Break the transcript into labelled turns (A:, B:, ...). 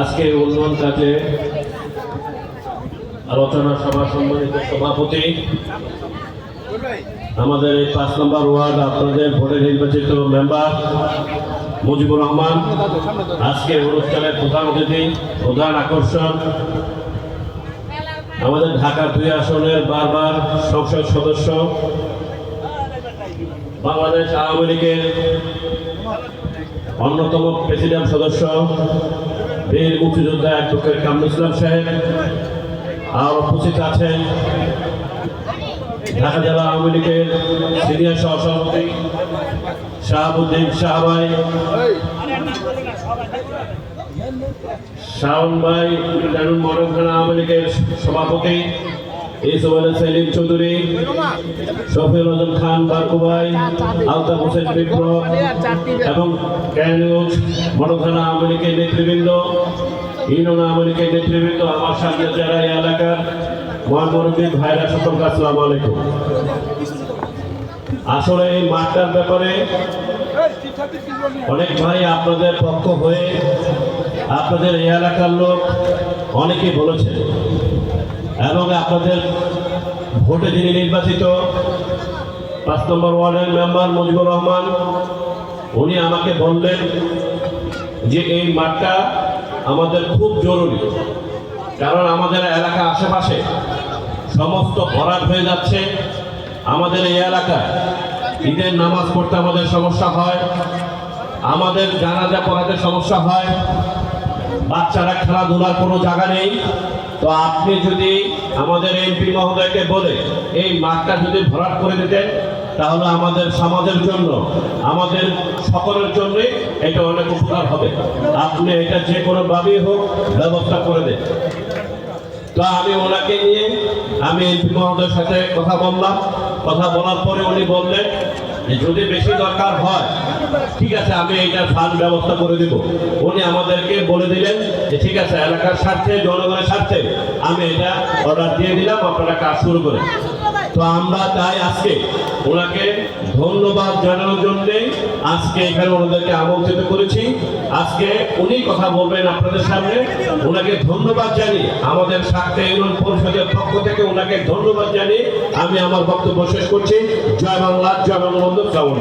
A: আজকে উন্নয়ন কাজে আলোচনা সভা সম্মানিত সভাপতি। আমাদের এই পাঁচ নম্বর ওয়ার্ড আপনাদের ভোটে নির্বাচিত মেম্বার মুজিবুর রহমান। আজকে অনুষ্ঠানের প্রধান অতিথি, প্রধান আকর্ষণ। আমাদের ঢাকা দুই আসনের বারবার সংসদ সদস্য। বাংলাদেশ আওয়ামী লীগের অন্যতম প্রেসিডেন্ট সদস্য। বীর মুক্তিযোদ্ধা অ্যাডভোকেট কামরুল ইসলাম সাহেব আর উপস্থিত আছেন ঢাকা জেলা আওয়ামী লীগের সিনিয়র সহসভাপতি শাহাবুদ্দিন শাহবাই, শাওন ভাই মরম থানা আওয়ামী লীগের সভাপতি ইসমাইল সেলিম চৌধুরী, শফিউল আজম খান, বারকু ভাই, আলতাফ হোসেন বিপ্লব এবং ক্যানিউজ মনোখানা আওয়ামী লীগের নেতৃবৃন্দ, ইউনিয়ন আওয়ামী লীগের নেতৃবৃন্দ, আমার সামনে যারা এই এলাকার মহানবী ভাইরা, সকলকে আসসালামু আলাইকুম। আসলে এই মাঠটার ব্যাপারে অনেক ভাই আপনাদের পক্ষ হয়ে আপনাদের এই এলাকার লোক অনেকেই বলেছেন। এবং আপনাদের ভোটে যিনি নির্বাচিত, পাঁচ নম্বর ওয়ার্ডের মেম্বার মুজিবুর রহমান, উনি আমাকে বললেন যে এই মাঠটা আমাদের খুব জরুরি, কারণ আমাদের এলাকা আশেপাশে সমস্ত ভরাট হয়ে যাচ্ছে। আমাদের এই এলাকায় ঈদের নামাজ পড়তে আমাদের সমস্যা হয়, আমাদের জানাজা পড়াতে সমস্যা হয় বাচ্চারা খেলাধুলার কোনো জায়গা নেই। তো আপনি যদি আমাদের এমপি মহোদয়কে বলে এই মাঠটা যদি ভরাট করে দিতেন, তাহলে আমাদের সমাজের জন্য, আমাদের সকলের জন্য এটা অনেক উপকার হবে। আপনি এটা যে কোনোভাবেই হোক ব্যবস্থা করে দেন। তো আমি ওনাকে নিয়ে আমি এমপি মহোদয়ের সাথে কথা বললাম। কথা বলার পরে উনি বললেন যদি বেশি দরকার হয় ঠিক আছে, আমি এইটার ফান্ড ব্যবস্থা করে দিব। উনি আমাদেরকে বলে দিলেন যে, ঠিক আছে, এলাকার স্বার্থে, জনগণের স্বার্থে আমি এটা অর্ডার দিয়ে দিলাম, আপনারা কাজ শুরু করেন। তো আমরা তাই আজকে ওনাকে ধন্যবাদ জানানোর জন্য আজকে এখানে ওনাদেরকে আমন্ত্রিত করেছি। আজকে উনি কথা বলবেন আপনাদের সামনে। ওনাকে ধন্যবাদ জানিয়ে আমাদের স্বার্থে ইউনিয়ন পরিষদের পক্ষ থেকে ওনাকে ধন্যবাদ জানিয়ে আমি আমার বক্তব্য শেষ করছি। জয় বাংলা, জয় বঙ্গবন্ধু শ্রাবণ